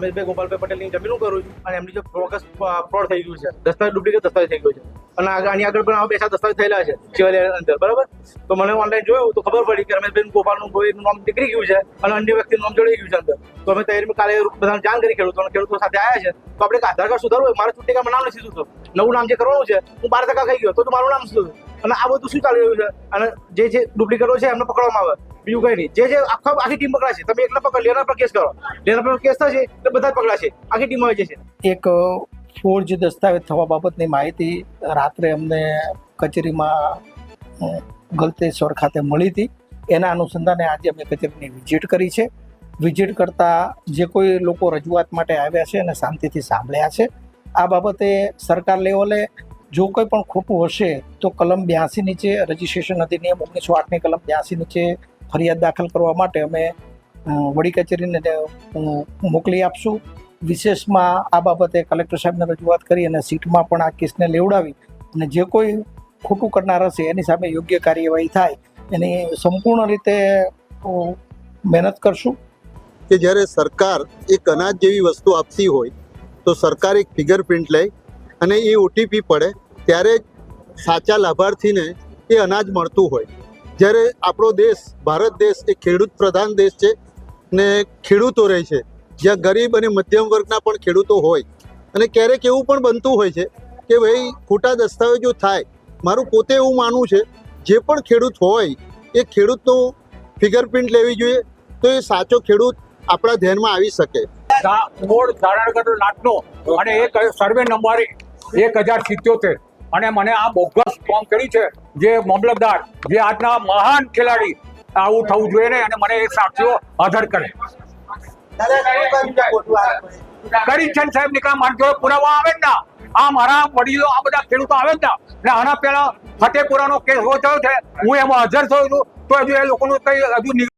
રમેશભાઈ ગોપાલભાઈ પટેલની જમીન કરું છું અને એમની જે ફોકસ ફ્રોડ થઈ ગયું છે. દસ્તાવેજ ડુપ્લિકેટ દસ્તાવેજ થઈ ગયું છે. અને આની આગળ પણ બે સાત દસ્તાવેજ થયેલા છે શિવાલય અંદર, બરાબર? તો મને ઓનલાઈન જોયું તો ખબર પડી કે રમેશભાઈ ગોપાલનું કોઈ નામ નીકળી ગયું છે અને અન્ય વ્યક્તિનું નામ જોડાઈ ગયું છે અંદર. તો અમે તૈયારી કાલે બધાને જાણ કરી ખેડૂતોને, ખેડૂતો સાથે આવ્યા છે. તો આપણે આધાર કાર્ડ સુધારવું હોય, મારે ચૂંટણી કામમાં નામ નથી સુધરતું નવું નામ જે કરવાનું છે, હું બાર ટકા ખાઈ ગયો, તો તો મારું નામ સુધરું અને આ બધું શું ચાલી રહ્યું છે? અને જે જે ડુપ્લિકેટો છે એમને પકડવામાં આવે. બીજું કઈ નહીં. જે જે આખા આખી ટીમ પકડાશે. તમે એકલા પકડ, લેના પર કેસ કરો. લેના પર કેસ થશે એટલે બધા પકડાશે. આખી ટીમ આવી જશે. એક ફોર્જ દસ્તાવેજ થવા બાબતની માહિતી રાત્રે અમને કચેરીમાં ગલતેશ્વર ખાતે મળી હતી. એના અનુસંધાને આજે અમે કચેરીની વિઝિટ કરી છે. વિઝિટ કરતા જે કોઈ લોકો રજૂઆત માટે આવ્યા છે અને શાંતિથી સાંભળ્યા છે. આ બાબતે સરકાર લેવલે જો કોઈ પણ ખોટું હશે, તો કલમ બ્યાસી નીચે રજિસ્ટ્રેશન અધિનિયમ ઓગણીસો આઠની કલમ બ્યાસી નીચે ફરિયાદ દાખલ કરવા માટે અમે વડી કચેરીને મોકલી આપશું. વિશેષમાં આ બાબતે કલેક્ટર સાહેબને રજૂઆત કરી અને સીટમાં પણ આ કેસને લેવડાવી અને જે કોઈ ખોટું કરનાર હશે, એની સામે યોગ્ય કાર્યવાહી થાય, એની સંપૂર્ણ રીતે મહેનત કરશું. કે જ્યારે સરકાર એક અનાજ જેવી વસ્તુ આપતી હોય, તો સરકાર એક ફિગરપ્રિન્ટ લે અને એ ઓટીપી પડે ત્યારે સાચા લાભાર્થીને એ અનાજ મળતું હોય. જ્યારે આપણો દેશ, ભારત દેશ એ ખેડૂત પ્રધાન દેશ છે ને ખેડૂતો રહે છે. જ્યાં ગરીબ અને મધ્યમ વર્ગના પણ ખેડૂતો હોય. અને ક્યારેક એવું પણ બનતું હોય છે કે ભાઈ, ખોટા દસ્તાવેજો થાય. મારું પોતે એવું માનવું છે, જે પણ ખેડૂત હોય, એ ખેડૂતનું ફિંગરપ્રિન્ટ લેવી જોઈએ તો એ સાચો ખેડૂત આપણા ધ્યાનમાં આવી શકે. મૂળ ધારણગઢ નાટનો અને એક સર્વે નંબર એક હજાર સિત્યોતેર. અને મને આ બોગસ ફોર્મ કરી છે જે મામલતદાર, જે આજના મહાન ખેલાડી, આવું થવું જોઈએ ને અને મને એ સાક્ષીઓ આધાર કરે. કરી છે સાહેબ નીકળા મારી જોડે પુરાવા આવે જ ના. આ મારા વડીલો, આ બધા ખેડૂતો આવે જ ના. ને આના પહેલા ફતેપુરાનો કેસ થયો છે. હું એમાં હાજર થયો છું. તો હજુ એ લોકોનું કઈ હજુ નિ-